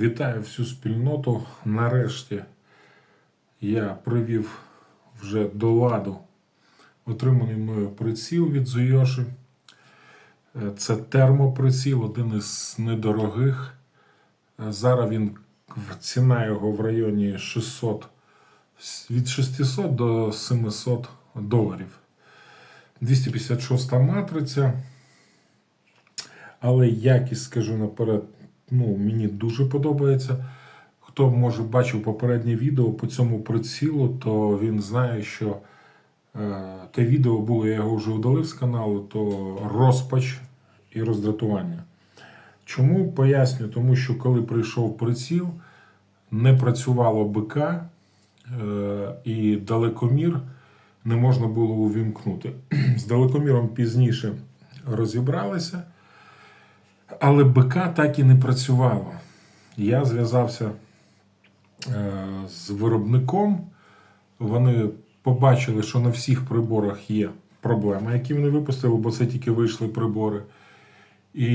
Вітаю всю спільноту. Нарешті я привів вже до ладу отриманий мною приціл від Зуйоші. Е, Це термоприціл, один із недорогих. Е, Зараз він ціна його в районі 600, від 600 до 700 доларів. 256 матриця. Але якість, скажу наперед, ну, мені дуже подобається. Хто може бачив попереднє відео по цьому прицілу, то він знає, що е, те відео було, я його вже удалив з каналу, то розпач і роздратування. Чому поясню? Тому що коли прийшов приціл, не працювало БК е, і далекомір не можна було увімкнути. З далекоміром пізніше розібралися. Але БК так і не працювало. Я зв'язався е, з виробником. Вони побачили, що на всіх приборах є проблема, які вони випустили, бо це тільки вийшли прибори. І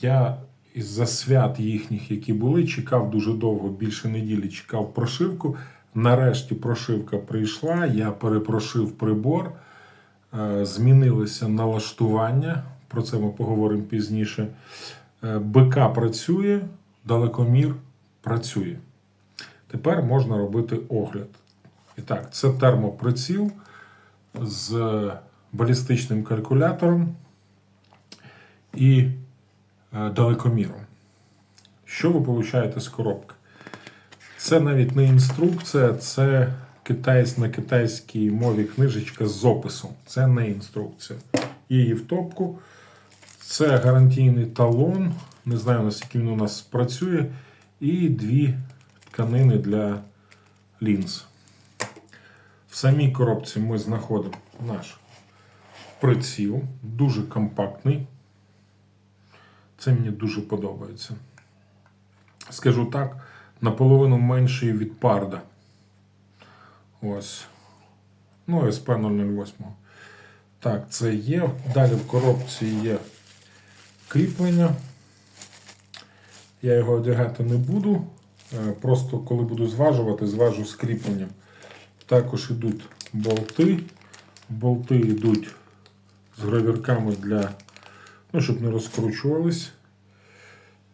я із-за свят їхніх, які були, чекав дуже довго, більше неділі чекав прошивку. Нарешті прошивка прийшла, я перепрошив прибор, е, змінилися налаштування. Про це ми поговоримо пізніше. Е, БК працює, далекомір працює. Тепер можна робити огляд. І так, це термоприціл з балістичним калькулятором і е, далекоміром. Що ви получаєте з коробки? Це навіть не інструкція, це китайсь на китайській мові книжечка з описом. Це не інструкція. Її в топку. Це гарантійний талон. Не знаю, наскільки він у нас працює. І дві тканини для лінз. В самій коробці ми знаходимо наш приціл. Дуже компактний. Це мені дуже подобається. Скажу так, наполовину менший від парда. Ось. Ну, СП-008. Так, це є. Далі в коробці є кріплення. Я його одягати не буду. Е, Просто коли буду зважувати, зважу з кріпленням. Також йдуть болти. Болти йдуть з гравірками для, ну, щоб не розкручувались.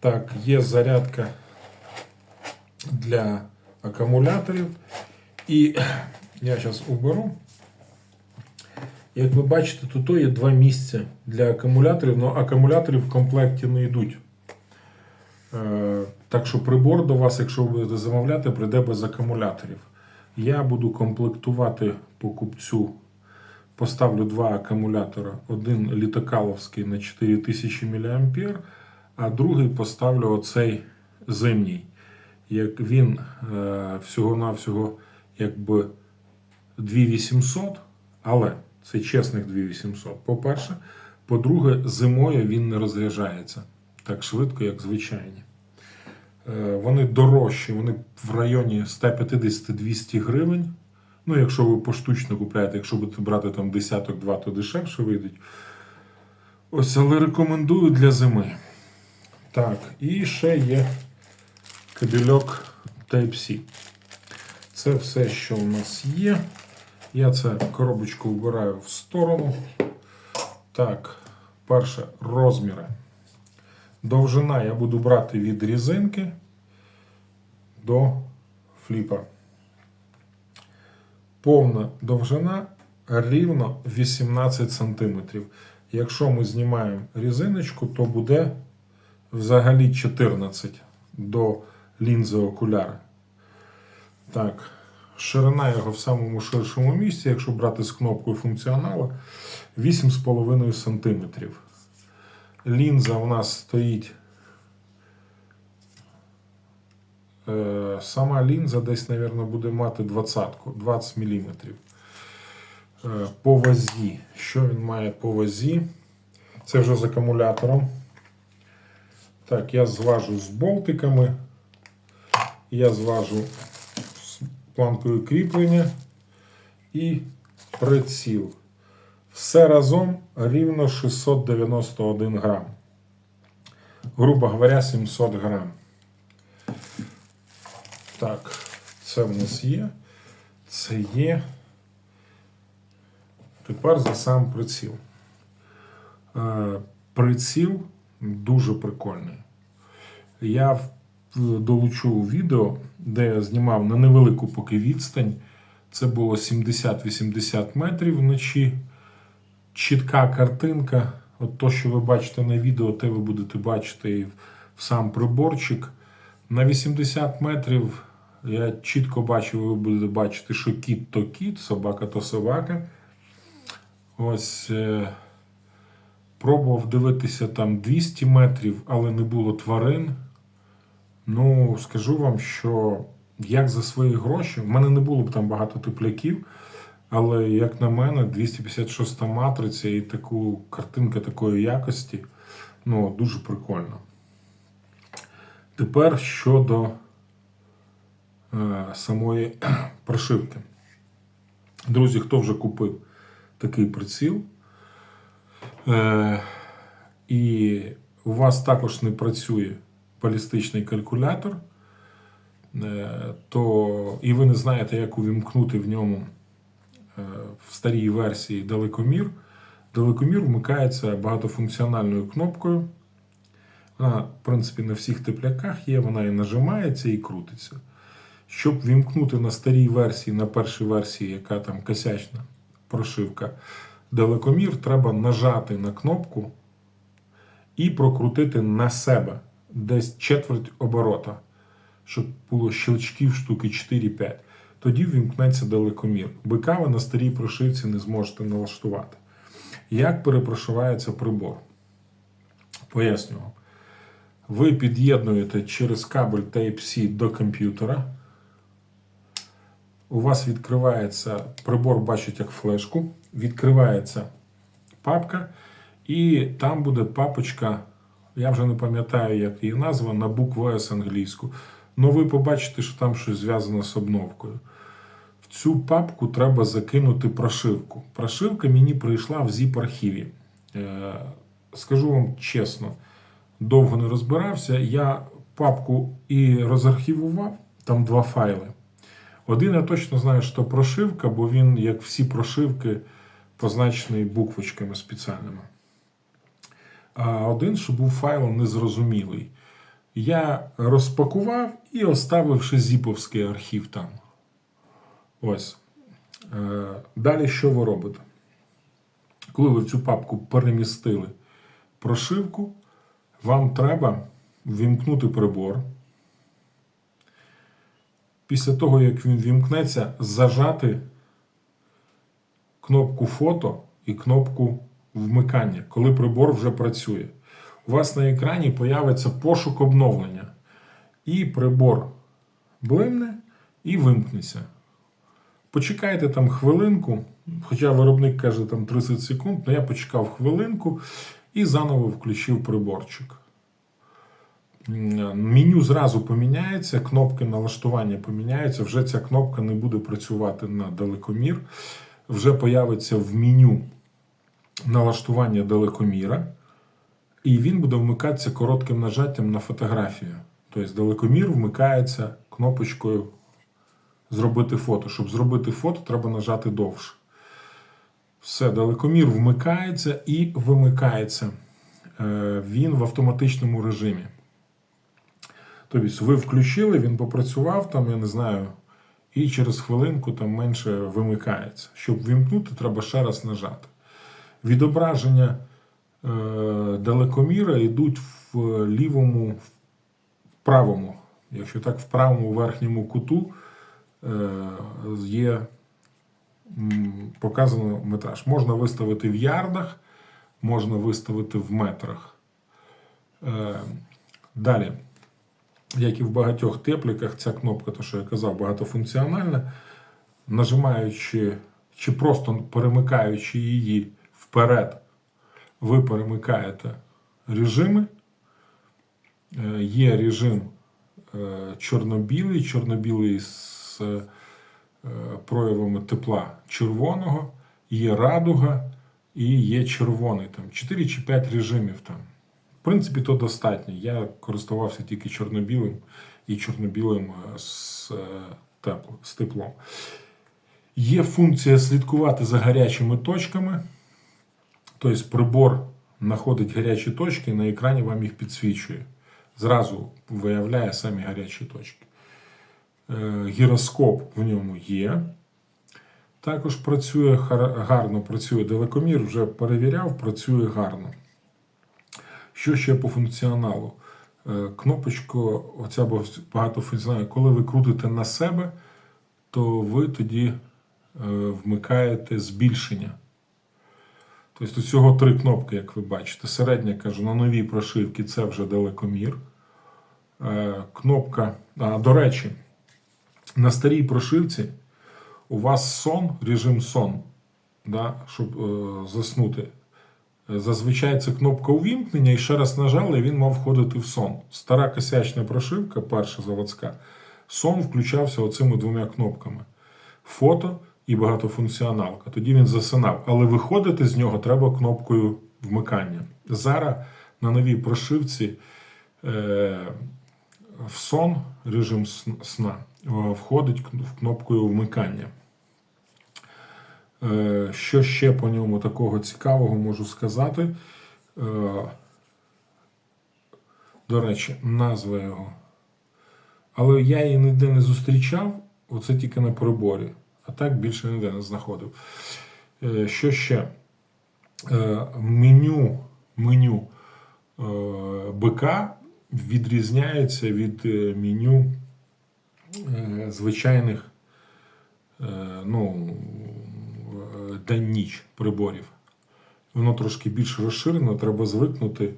Так, є зарядка для акумуляторів. І я зараз уберу. Як ви бачите, тут є два місця для акумуляторів, але акумулятори в комплекті не йдуть. Е, Так що прибор до вас, якщо ви будете замовляти, прийде без акумуляторів. Я буду комплектувати покупцю. Поставлю два акумулятора. Один літокаловський на 4000 мА, а другий поставлю оцей зимній. Як він е, всього-навсього якби 2800, але це чесних 2800. По-перше, по-друге, зимою він не розряджається так швидко, як звичайні. Е, Вони дорожчі, вони в районі 150-200 гривень. Ну, якщо ви поштучно купляєте, якщо будете брати там десяток-два, то дешевше вийдуть. Ось, але рекомендую для зими. Так, і ще є кабельок Type-C. Це все, що у нас є. Я це коробочку вбираю в сторону. Так, перше розміри. Довжина я буду брати від різинки до фліпа. Повна довжина рівно 18 см. Якщо ми знімаємо різиночку, то буде взагалі 14 до лінзи окуляри. Так, ширина його в самому ширшому місці, якщо брати з кнопкою функціонала, 8,5 см. Лінза у нас стоїть. е, Сама лінза десь, мабуть, буде мати 20 20 мм. По вазі. Що він має по вазі? Це вже з акумулятором. Так, я зважу з болтиками. Я зважу планкою кріплення і приціл. Все разом рівно 691 грам. Грубо говоря, 700 грам. Так, це в нас є. Це є. Тепер за сам приціл. Е, Приціл дуже прикольний. Я в- долучу відео, де я знімав на невелику поки відстань. Це було 70-80 метрів вночі. Чітка картинка. От то, що ви бачите на відео, те ви будете бачити і в сам приборчик. На 80 метрів я чітко бачив, ви будете бачити, що кіт то кіт, собака то собака. Ось е, пробував дивитися там 200 метрів, але не було тварин. Ну, скажу вам, що як за свої гроші, в мене не було б там багато тепляків, але як на мене, 256 матриця і таку картинка такої якості, ну, дуже прикольно. Тепер щодо е, самої прошивки. Друзі, хто вже купив такий приціл, е, і у вас також не працює балістичний калькулятор, е, то і ви не знаєте, як увімкнути в ньому е, в старій версії далекомір. Далекомір вмикається багатофункціональною кнопкою. Вона, в принципі, на всіх тепляках є, вона і нажимається, і крутиться. Щоб вімкнути на старій версії, на першій версії, яка там косячна прошивка, далекомір, треба нажати на кнопку і прокрутити на себе десь четверть оборота, щоб було щелчків штуки 4-5. Тоді вімкнеться далекомір. Бика ви на старій прошивці не зможете налаштувати. Як перепрошивається прибор? Поясню вам. Ви під'єднуєте через кабель Type-C до комп'ютера. У вас відкривається прибор, бачить як флешку. Відкривається папка, і там буде папочка. Я вже не пам'ятаю, як її назва, на букву S англійську. Ну ви побачите, що там щось зв'язано з обновкою. В цю папку треба закинути прошивку. Прошивка мені прийшла в zip-архіві. Е, Скажу вам чесно, довго не розбирався. Я папку і розархівував, там два файли. Один я точно знаю, що прошивка, бо він, як всі прошивки, позначений буквочками спеціальними. А один, що був файл незрозумілий. Я розпакував і оставив ще зіповський архів там. Ось. Е, Далі що ви робите? Коли ви в цю папку перемістили прошивку, вам треба ввімкнути прибор. Після того, як він вімкнеться, зажати кнопку фото і кнопку вмикання, коли прибор вже працює. У вас на екрані появиться пошук обновлення. І прибор блимне і вимкнеться. Почекайте там хвилинку, хоча виробник каже там 30 секунд, але я почекав хвилинку і заново включив приборчик. Меню зразу поміняється, кнопки налаштування поміняються. Вже ця кнопка не буде працювати на далекомір. Вже появиться в меню налаштування далекоміра, і він буде вмикатися коротким нажаттям на фотографію. Тобто далекомір вмикається кнопочкою Зробити фото. Щоб зробити фото, треба нажати довше. Все, далекомір вмикається і вимикається. Е, Він в автоматичному режимі. Тобто, ви включили, він попрацював там, я не знаю, і через хвилинку там менше вимикається. Щоб вімкнути, треба ще раз нажати. Відображення е, далекоміра йдуть в лівому, в правому, якщо так, в правому верхньому куту е, є показано метраж. Можна виставити в ярдах, можна виставити в метрах. Е, Далі, як і в багатьох тепліках, ця кнопка, то що я казав, багатофункціональна. Нажимаючи чи просто перемикаючи її вперед, ви перемикаєте режими. Е, Є режим е, чорно-білий, чорно-білий з е, проявами тепла червоного, є радуга і є червоний. Там 4 чи 5 режимів там принципі, то достатньо. Я користувався тільки чорно-білим і чорно-білим з, з теплом. Є функція слідкувати за гарячими точками. Тобто прибор знаходить гарячі точки, на екрані вам їх підсвічує. Зразу виявляє самі гарячі точки. Е, Гіроскоп в ньому є. Також працює гарно, працює далекомір, вже перевіряв, працює гарно. Що ще по функціоналу? Е, Кнопочку, оця багатофункціональна, коли ви крутите на себе, то ви тоді е, вмикаєте збільшення. Тобто усього три кнопки, як ви бачите. Середня, кажу, на новій прошивці це вже далекомір. Е, Кнопка, а, до речі, на старій прошивці у вас сон, режим сон, да, щоб е, заснути. Е, Зазвичай це кнопка увімкнення, і ще раз нажали, і він мав входити в сон. Стара косячна прошивка, перша заводська, сон включався оцими двома кнопками: фото і багатофункціоналка. Тоді він засинав. Але виходити з нього треба кнопкою вмикання. Зараз на новій прошивці е, в сон, режим сна, е, входить в кнопкою вмикання. Е, Що ще по ньому такого цікавого можу сказати? Е, До речі, назва його. Але я її ніде не зустрічав, оце тільки на приборі. А так більше ніде не знаходив. Е, Що ще? Е, Меню, меню е, БК відрізняється від меню звичайних ну, день-ніч приборів. Воно трошки більш розширено, треба звикнути.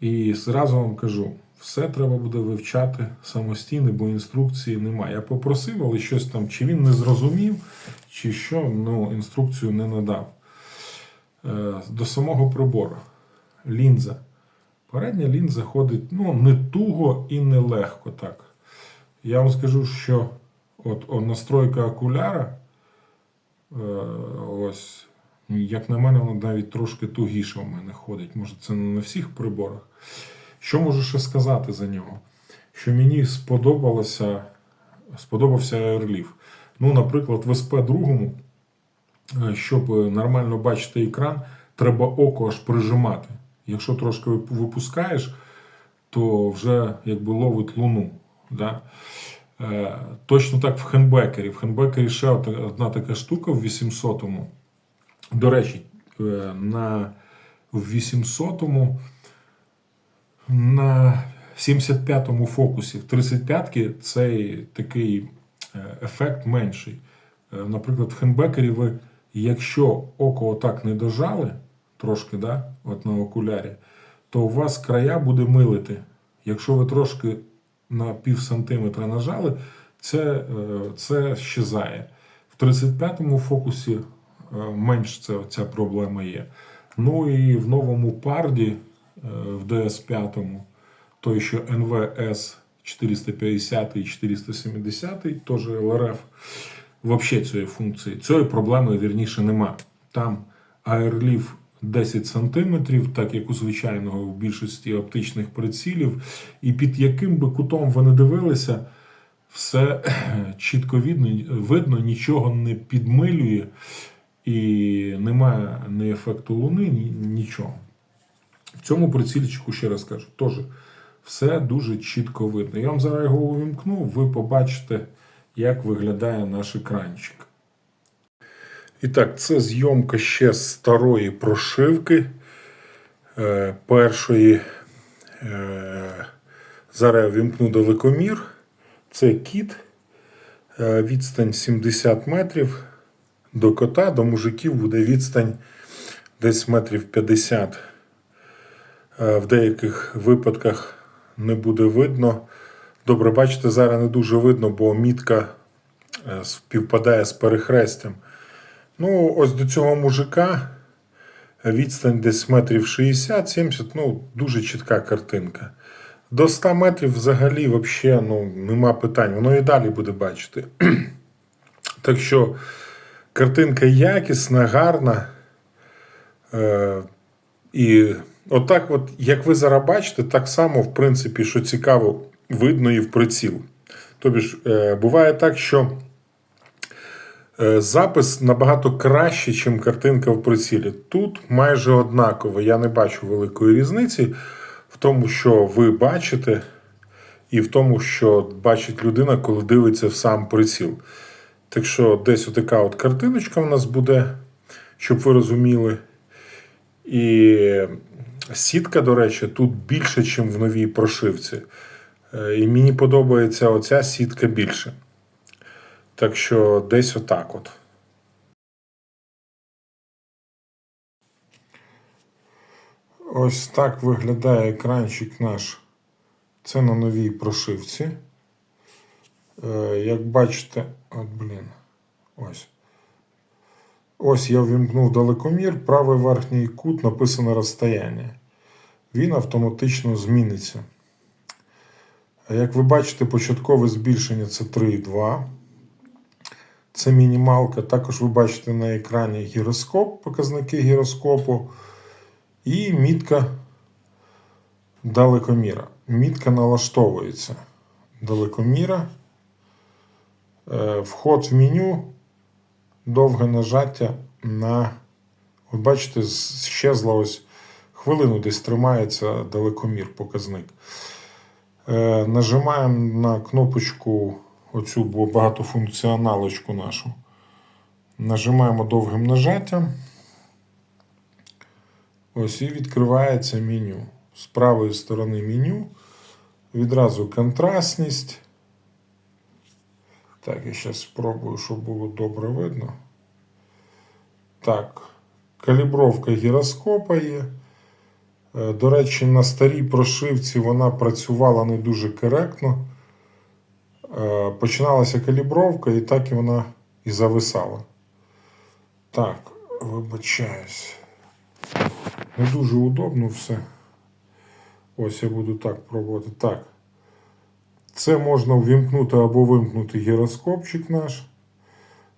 І зразу вам кажу, все треба буде вивчати самостійно, бо інструкції немає. Я попросив, але щось там, чи він не зрозумів, чи що, ну, інструкцію не надав. Е, До самого прибору. Лінза. Передня лінза ходить ну, не туго і не легко так. Я вам скажу, що от, о, настройка окуляра, е, ось, як на мене, вона навіть трошки тугіше у мене ходить. Може, це не на всіх приборах. Що можу ще сказати за нього? Що мені сподобалося, сподобався Airleaf. Ну, наприклад, в SP2, е, щоб нормально бачити екран, треба око аж прижимати. Якщо трошки випускаєш, то вже якби ловить луну. Да? Е, точно так в хендбекері. В хендбекері ще одна така штука в 800-му. До речі, е, на 800-му на 75-му фокусі, в 35-ки цей такий е, ефект менший. Е, Наприклад, в хендбекері ви, якщо око отак не дожали, трошки, да, от на окулярі, то у вас края буде милити. Якщо ви трошки на пів сантиметра нажали, це, е, це щезає. В 35-му фокусі менш це, ця проблема є. Ну і в новому парді, в DS5, той, що NVS 450 і 470, теж LRF, взагалі цієї функції, цієї проблеми, вірніше, нема. Там Airleaf 10 см, так як у звичайного в більшості оптичних прицілів, і під яким би кутом ви не дивилися, все чітко видно, видно, нічого не підмилює і немає ні ефекту луни, ні, нічого. В цьому прицільчику, ще раз кажу, теж все дуже чітко видно. Я вам зараз його увімкну, ви побачите, як виглядає наш екранчик. І так, це зйомка ще з старої прошивки. Е, першої. Е, зараз я вімкну далекомір. Це кіт. Е, відстань 70 метрів. До кота, до мужиків буде відстань десь метрів 50. Е, в деяких випадках не буде видно. Добре, бачите, зараз не дуже видно, бо мітка е, співпадає з перехрестям. Ну, ось до цього мужика відстань десь метрів 60-70, ну, дуже чітка картинка. До 100 метрів взагалі вообще, ну, нема питань. Воно і далі буде бачити. так що картинка якісна, гарна. Е, і Отак, от, як ви зараз бачите, так само, в принципі, що цікаво, видно і в приціл. Тобі ж, е, буває так, що е, запис набагато краще, ніж картинка в прицілі. Тут майже однаково. Я не бачу великої різниці в тому, що ви бачите, і в тому, що бачить людина, коли дивиться в сам приціл. Так що десь отака от картиночка в нас буде, щоб ви розуміли. І сітка, до речі, тут більше, ніж в новій прошивці. Е, І мені подобається оця сітка більше. Так що десь отак от. Ось так виглядає екранчик наш. Це на новій прошивці. Е, Як бачите, от блін. Ось. Ось я ввімкнув далекомір, правий верхній кут написано розстояння. Він автоматично зміниться. Як ви бачите, початкове збільшення це 3,2. Це мінімалка. Також ви бачите на екрані гіроскоп, показники гіроскопу. І мітка далекоміра. Мітка налаштовується. Далекоміра. Е, Вход в меню, довге нажаття на. От бачите, щезла ось хвилину десь тримається далекомір показник. Е, Нажимаємо на кнопочку, оцю багатофункціоналочку нашу. Нажимаємо довгим нажаттям. Ось і відкривається меню. З правої сторони меню. Відразу контрастність. Так, я зараз спробую, щоб було добре видно. Так, калібровка гіроскопа є. Е, До речі, на старій прошивці вона працювала не дуже коректно. Е, Починалася калібровка, і так і вона і зависала. Так, вибачаюсь. Не дуже удобно все. Ось я буду так пробувати. Так. Це можна ввімкнути або вимкнути гіроскопчик наш.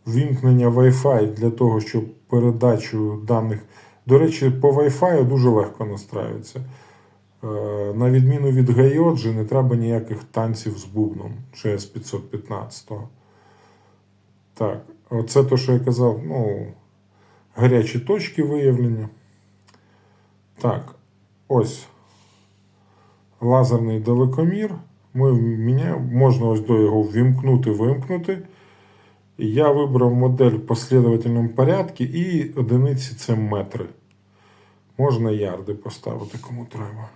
Вімкнення Wi-Fi для того, щоб передачу даних. До речі, по Wi-Fi дуже легко настраюється. Е, На відміну від Гайоджі, не треба ніяких танців з бубном GS 515. Так, оце те, що я казав, ну, гарячі точки виявлення. Так, ось лазерний далекомір. Ми міняємо, можна ось до його ввімкнути, вимкнути. Я вибрав модель в послідовательному порядку і одиниці це метри. Можна ярди поставити, кому треба.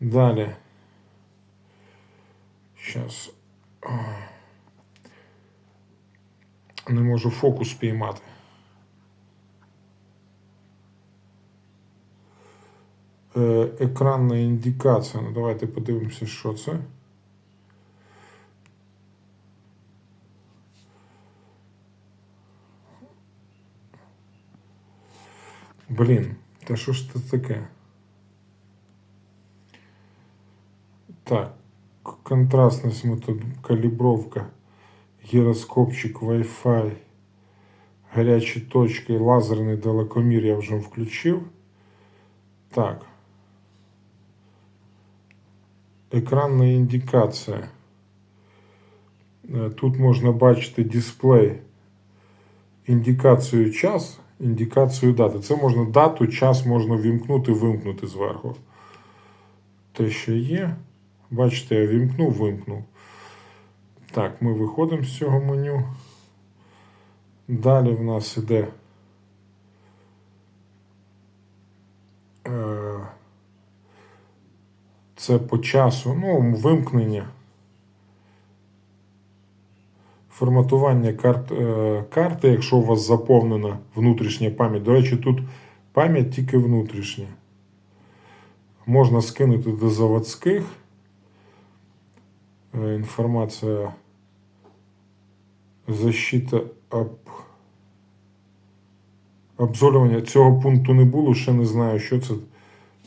Далі. Зараз. Не можу фокус піймати. Екранна індикація. Ну, давайте подивимося, що це. Блін, та що ж це таке? Так, к- контрастність метод, калібровка, гіроскопчик, Wi-Fi, гарячі точки, лазерний далекомір я вже включив. Так. Екранна індикація. Е, Тут можна бачити дисплей, індикацію час, індикацію дати. Це можна дату, час можна вімкнути, вимкнути зверху. Те, що є. Бачите, я вімкнув, вимкнув. Так, ми виходимо з цього меню. Далі в нас іде. Це по часу, ну, вимкнення. Форматування карт, е, карти, якщо у вас заповнена внутрішня пам'ять. До речі, тут пам'ять тільки внутрішня. Можна скинути до заводських. Е, Інформація защита об... обзолювання. Цього пункту не було, ще не знаю, що це.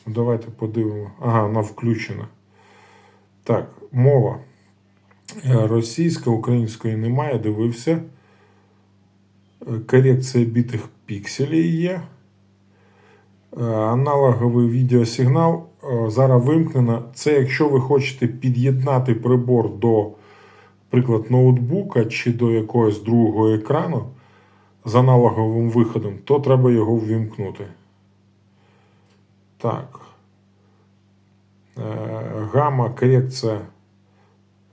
Давайте подивимо. Ага, вона включена. Так, мова. Е, Російська, української немає, дивився. Е, Корекція битих пікселів є. Е, Аналоговий відеосигнал зараз вимкнено. Це якщо ви хочете під'єднати прибор до, наприклад, ноутбука чи до якогось другого екрану з аналоговим виходом, то треба його ввімкнути. Так. Е, Гама корекція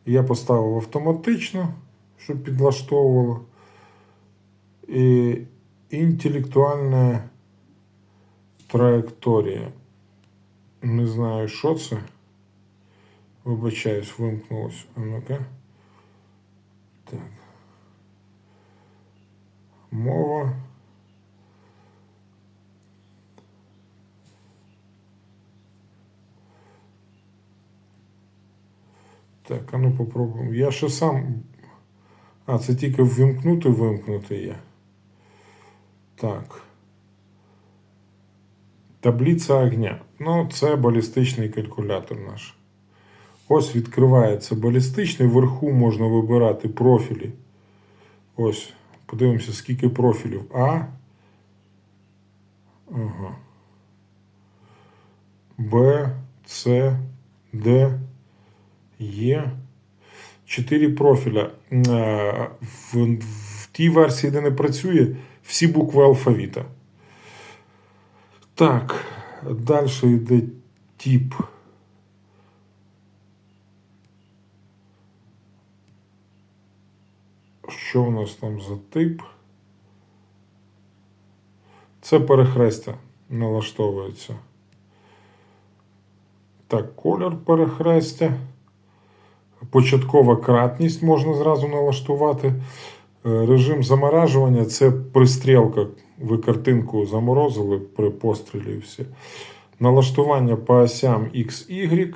я поставив автоматично, щоб підлаштовувало. І інтелектуальна траєкторія. Не знаю, що це. Вибачаюсь, вимкнулось. А ну-ка. Так. Мова. Так, а ну попробуємо. Я ще сам. А, це тільки ввімкнути, вимкнути є. Так. Таблиця огня. Ну, це балістичний калькулятор наш. Ось відкривається балістичний. Вверху можна вибирати профілі. Ось. Подивимося, скільки профілів. А. Ага. Б, С, Д, Є. Чотири профіля. Е, В, в тій версії, де не працює, всі букви алфавіта. Так, далі йде тип. Що у нас там за тип? Це перехрестя налаштовується. Так, колір перехрестя. Початкова кратність можна зразу налаштувати. Е, Режим заморажування це пристрілка. Ви картинку заморозили при пострілі і. Налаштування по осям X, Y.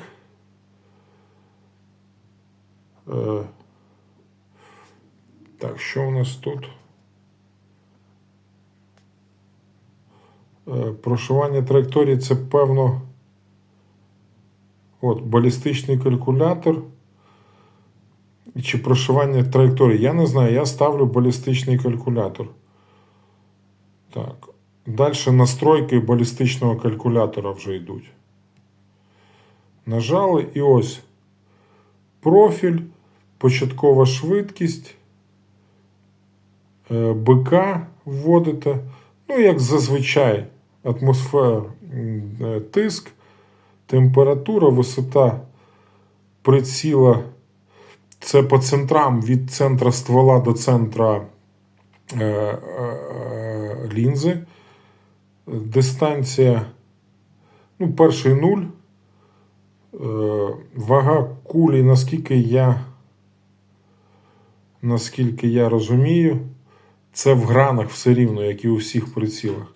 Е, Так, що у нас тут? Е, Прошивання траєкторії це певно. От, балістичний калькулятор. Чи прошивання траєкторії. Я не знаю, я ставлю балістичний калькулятор. Так. Далі настройки балістичного калькулятора вже йдуть. Нажали і ось профіль, початкова швидкість, е, БК вводите. Ну, як зазвичай, атмосфера, е, тиск, температура, висота приціла. Це по центрам від центра ствола до центра е, е, е, лінзи. Дистанція, ну, перший нуль. Е, вага кулі, наскільки я, наскільки я розумію, це в гранах все рівно, як і у всіх прицілах.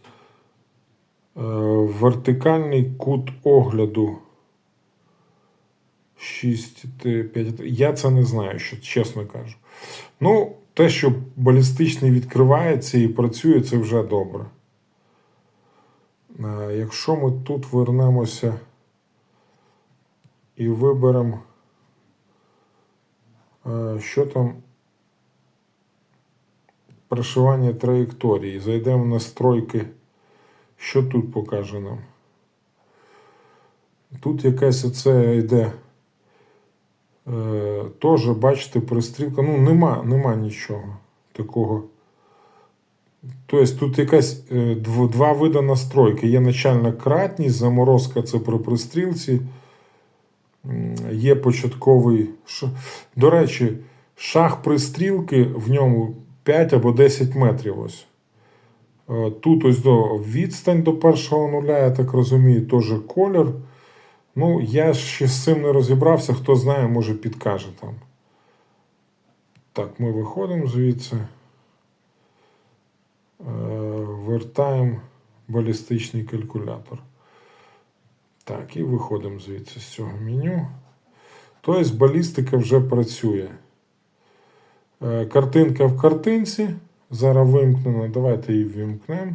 Е, вертикальний кут огляду 6, 5. Я це не знаю, що чесно кажу. Ну, те, що балістичний відкривається і працює, це вже добре. Е, Якщо ми тут вернемося і виберемо, е, що там прошивання траєкторії, зайдемо в настройки, що тут покаже нам. Тут якась оце йде. Е, Теж, бачите, пристрілка. Ну, нема, нема нічого такого. Тобто тут якась е, два види настройки. Є начальна кратність, заморозка це при пристрілці. Є початковий. До речі, шаг пристрілки в ньому 5 або 10 метрів. Ось. Е, Тут ось до відстань до першого нуля, я так розумію, теж колір. Ну, я ще з цим не розібрався, хто знає, може підкаже там. Так, ми виходимо звідси. Е, Вертаємо балістичний калькулятор. Так, і виходимо звідси з цього меню. Тобто балістика вже працює. Е, Картинка в картинці. Зараз вимкнена. Давайте її вимкнемо.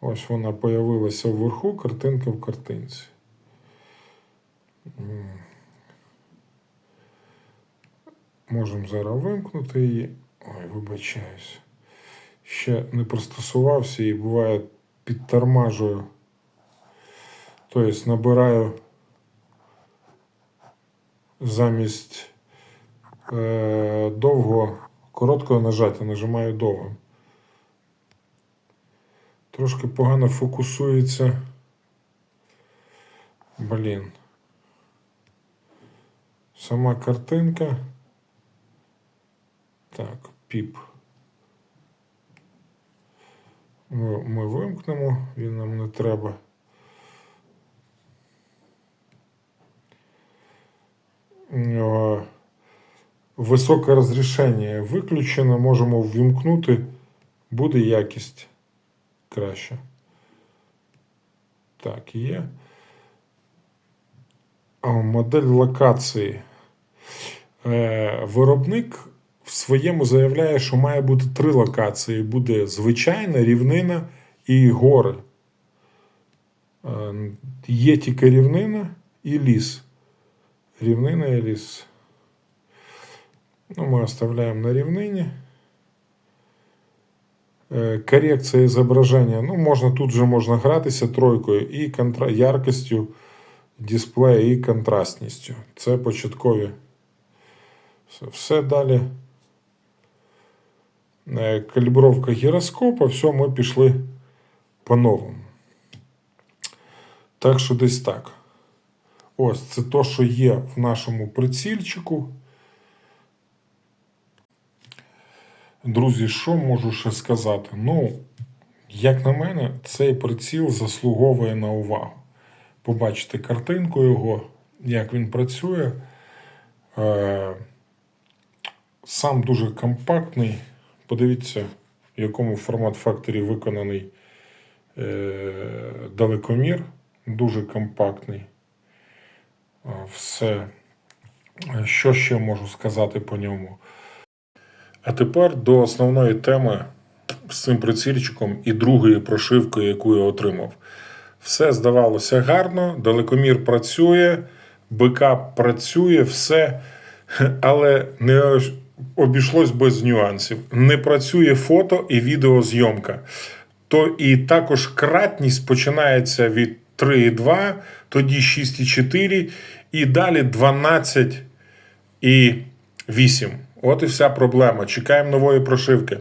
Ось вона появилася вверху, картинка в картинці. Можемо зараз вимкнути її. Ой, вибачаюсь. ще не пристосувався і буває підтормажую. Тобто набираю замість е, довго короткого нажаття нажимаю довго. Трошки погано фокусується. Блін. Сама картинка. Так, піп. Ми, вимкнемо, він нам не треба. Високе розрішення виключено, можемо ввімкнути, буде якість краще. Так, є. Модель локації. Е, Виробник в своєму заявляє, що має бути три локації: буде звичайна, рівнина і гори. Е, Є тільки рівнина і ліс. Рівнина і ліс. Ну, ми оставляємо на рівнині. Е, Корекція зображення. Ну, можна тут же можна гратися тройкою і контра... яркістю дисплея і контрастністю. Це початкові. Все, все далі. Е, Калібровка гіроскопа, все, ми пішли по-новому. Так що десь так. Ось це то, що є в нашому прицільчику. Друзі, що можу ще сказати? Ну, як на мене, цей приціл заслуговує на увагу. Побачите картинку його, як він працює. Е, Сам дуже компактний. Подивіться, в якому формат факторі виконаний е, далекомір. Дуже компактний. Е, Все. Що ще можу сказати по ньому? А тепер до основної теми з цим прицільчиком і другої прошивкою, яку я отримав. Все здавалося гарно, далекомір працює, бекап працює, все, але не обійшлось без нюансів. Не працює фото і відеозйомка. То і також кратність починається від 3,2, тоді 6,4 і далі 12 і 8. От і вся проблема. Чекаємо нової прошивки.